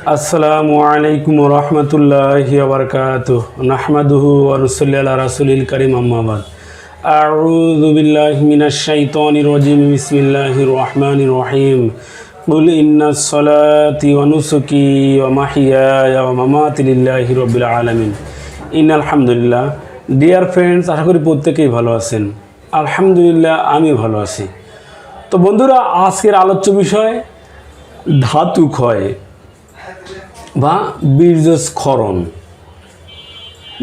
আসসালামু আলাইকুম রহমতুল্লাহি ওবরকাত নাহমাদুহু ওয়ানুসল্লি আলা রাসুলিল করিম আম্মাবাদ আউযু বিল্লাহি মিনাশ শাইতানির রাজিম বিসমিল্লাহির রহমানির রহিম قل إن الصلاة ونسكي ومحياي ومماتي لله رب العالمين ইন আলহামদুলিল্লাহ ডিয়ার ফ্রেন্ডস আশা করি প্রত্যেকেই ভালো আছেন আলহামদুলিল্লাহ আমি ভালো আছি তো বন্ধুরা আজকের আলোচ্য বিষয় ধাতু ক্ষয় বা বীর্যস্খলন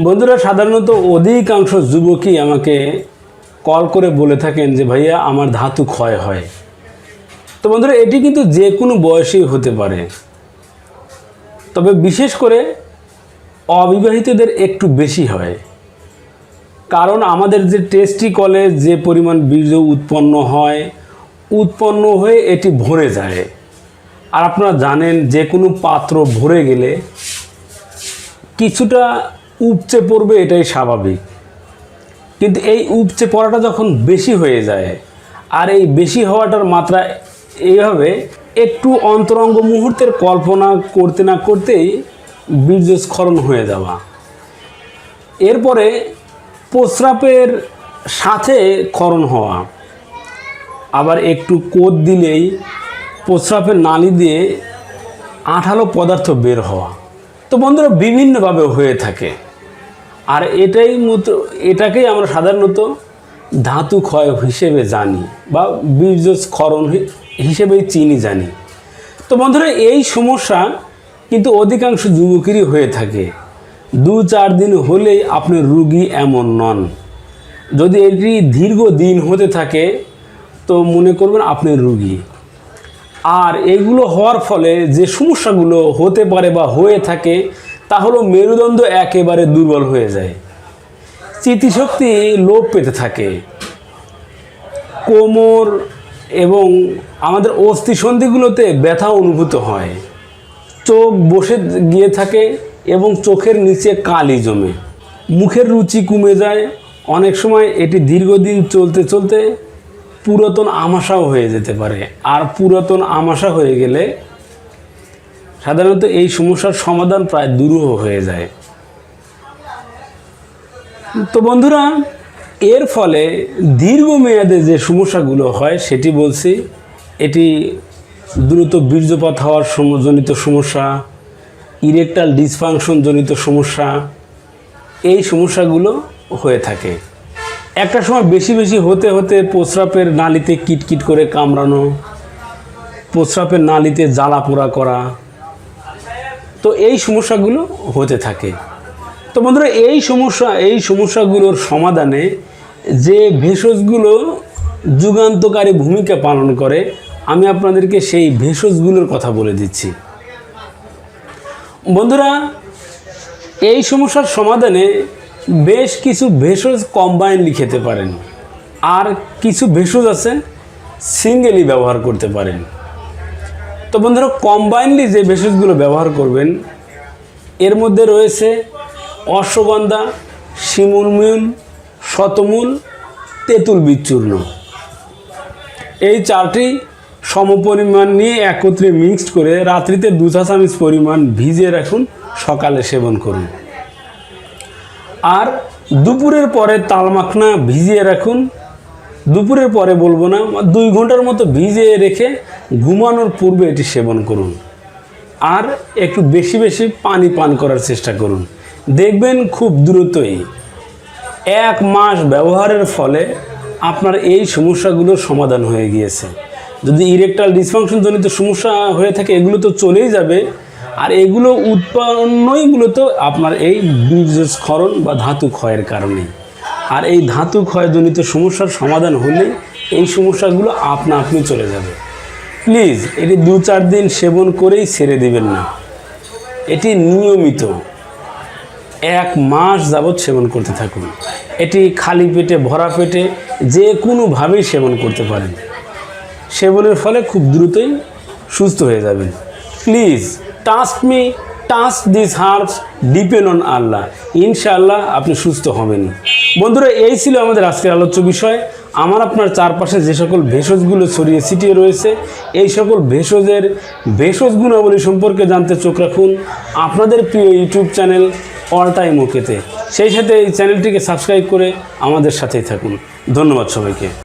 বন্ধুরা, সাধারণত অধিকাংশ যুবকই আমাকে কল করে বলে থাকেন যে, ভাইয়া, আমার ধাতু ক্ষয় হয়। তো বন্ধুরা, এটি কিন্তু যে কোনো বয়সেই হতে পারে। তবে বিশেষ করে অবিবাহিতদের একটু বেশি হয়। কারণ আমাদের যে টেস্টি কলে যে পরিমাণ বীর্য উৎপন্ন হয়, উৎপন্ন হয়ে এটি ভরে যায়। আর আপনারা জানেন যে কোনো পাত্র ভরে গেলে কিছুটা উপচে পড়বে, এটাই স্বাভাবিক। কিন্তু এই উপচে পড়াটা যখন বেশি হয়ে যায়, আর এই বেশি হওয়াটার মাত্রা এইভাবে একটু অন্তরঙ্গ মুহূর্তের কল্পনা করতে না করতেই বীর্যস্খলন হয়ে যাওয়া। এরপরে প্রস্রাবের সাথে ক্ষরণ হওয়া। আবার একটু কোদ দিলেই প্রস্রাবের নালি দিয়ে আঠালো পদার্থ বের হওয়া। তো বন্ধুরা, বিভিন্নভাবে হয়ে থাকে। আর এটাই মতো, এটাকেই আমরা সাধারণত ধাতু ক্ষয় হিসেবে জানি বা বীর্যস্খলন হি- হিসেবেই চিনি জানি। তো বন্ধুরা, এই সমস্যা কিন্তু অধিকাংশ যুবকেরই হয়ে থাকে। দু চার দিন হলেই আপনি রুগী এমন নন। যদি এটি দীর্ঘ দিন হতে থাকে, তো মনে করবেন আপনি রুগী। আর এগুলো হওয়ার ফলে যে সমস্যাগুলো হতে পারে বা হয়ে থাকে, তা হলো মেরুদণ্ড একেবারে দুর্বল হয়ে যায়। স্মৃতিশক্তি লোপ পেতে থাকে। কোমর এবং আমাদের অস্থিসন্ধিগুলোতে ব্যথা অনুভূত হয়। চোখ বসে গিয়ে থাকে এবং চোখের নিচে কালি জমে। মুখের রুচি কমে যায়। অনেক সময় এটি দীর্ঘদিন চলতে চলতে পুরাতন আমাশাও হয়ে যেতে পারে। আর পুরাতন আমাশা হয়ে গেলে সাধারণত এই সমস্যার সমাধান প্রায় দুরূহ হয়ে যায়। তো বন্ধুরা, এর ফলে দীর্ঘমেয়াদে যে সমস্যাগুলো হয় সেটি বলছি, এটি দ্রুত বীর্যপাত হওয়ার জনিত সমস্যা, ইরেকটাল ডিসফাংশন জনিত সমস্যা, এই সমস্যাগুলো হয়ে থাকে। একটা সময় বেশি বেশি হতে হতে প্রস্রাবের নালিতে কিটকিট করে কামড়ানো, প্রস্রাবের নালিতে জ্বালা পোড়া করা, তো এই সমস্যাগুলো হতে থাকে। তো বন্ধুরা, এই সমস্যা, এই সমস্যাগুলোর সমাধানে যে ভেষজগুলো যুগান্তকারী ভূমিকা পালন করে, আমি আপনাদেরকে সেই ভেষজগুলোর কথা বলে দিচ্ছি। বন্ধুরা, এই সমস্যার সমাধানে বেশ কিছু ভেষজ কম্বাইনলি খেতে পারেন। আর কিছু ভেষজ আছে সিঙ্গেলি ব্যবহার করতে পারেন। তো বন্ধুরা কম্বাইনলি যে ভেষজগুলো ব্যবহার করবেন, এর মধ্যে রয়েছে অশ্বগন্ধা, শিমুলমূল, শতমূল, তেঁতুল বিচূর্ণ এই চারটি সমপরিমাণ নিয়ে একত্রে মিক্সড করে রাত্রিতে দু চা চামচ পরিমাণ ভিজিয়ে রাখুন, সকালে সেবন করুন। আর দুপুরের পরে তাল মাখনা ভিজিয়ে রাখুন। দুপুরের পরে বলব না, দুই ঘণ্টার মতো ভিজিয়ে রেখে ঘুমানোর পূর্বে এটি সেবন করুন। আর একটু বেশি বেশি পানি পান করার চেষ্টা করুন। দেখবেন খুব দ্রুতই এক মাস ব্যবহারের ফলে আপনার এই সমস্যাগুলোর সমাধান হয়ে গিয়েছে। যদি ইরেকটাল ডিসফাংশন জনিত সমস্যা হয়ে থাকে, এগুলো তো চলেই যাবে। আর এগুলো উৎপন্নই মূলত আপনার এই বীর্যস্খলন বা ধাতু ক্ষয়ের কারণে। আর এই ধাতু ক্ষয়জনিত সমস্যার সমাধান হলে এই সমস্যাগুলো আপনা আপনি চলে যাবে। প্লিজ, এটি দু চার দিন সেবন করেই ছেড়ে দেবেন না। এটি নিয়মিত এক মাস যাবৎ সেবন করতে থাকুন। এটি খালি পেটে, ভরা পেটে যে কোনোভাবেই সেবন করতে পারেন। সেবনের ফলে খুব দ্রুতই সুস্থ হয়ে যাবেন। Please task me touch this herbs depend on Allah ইনশাআল্লাহ আপনি সুস্থ হবেন। বন্ধুরা, এই ছিল আমাদের আজকের আলোচ্য বিষয়। আমার আপনার চারপাশে যে সকল ভেষজগুলো ছড়িয়ে ছিটিয়ে রয়েছে, এই সকল ভেষজের ভেষজ গুণাবলী সম্পর্কে জানতে চোখ রাখুন আপনাদের প্রিয় ইউটিউব চ্যানেল অল টাইম ওকেতে সেই সাথে এই চ্যানেলটিকে সাবস্ক্রাইব করে আমাদের সাথেই থাকুন। ধন্যবাদ সবাইকে।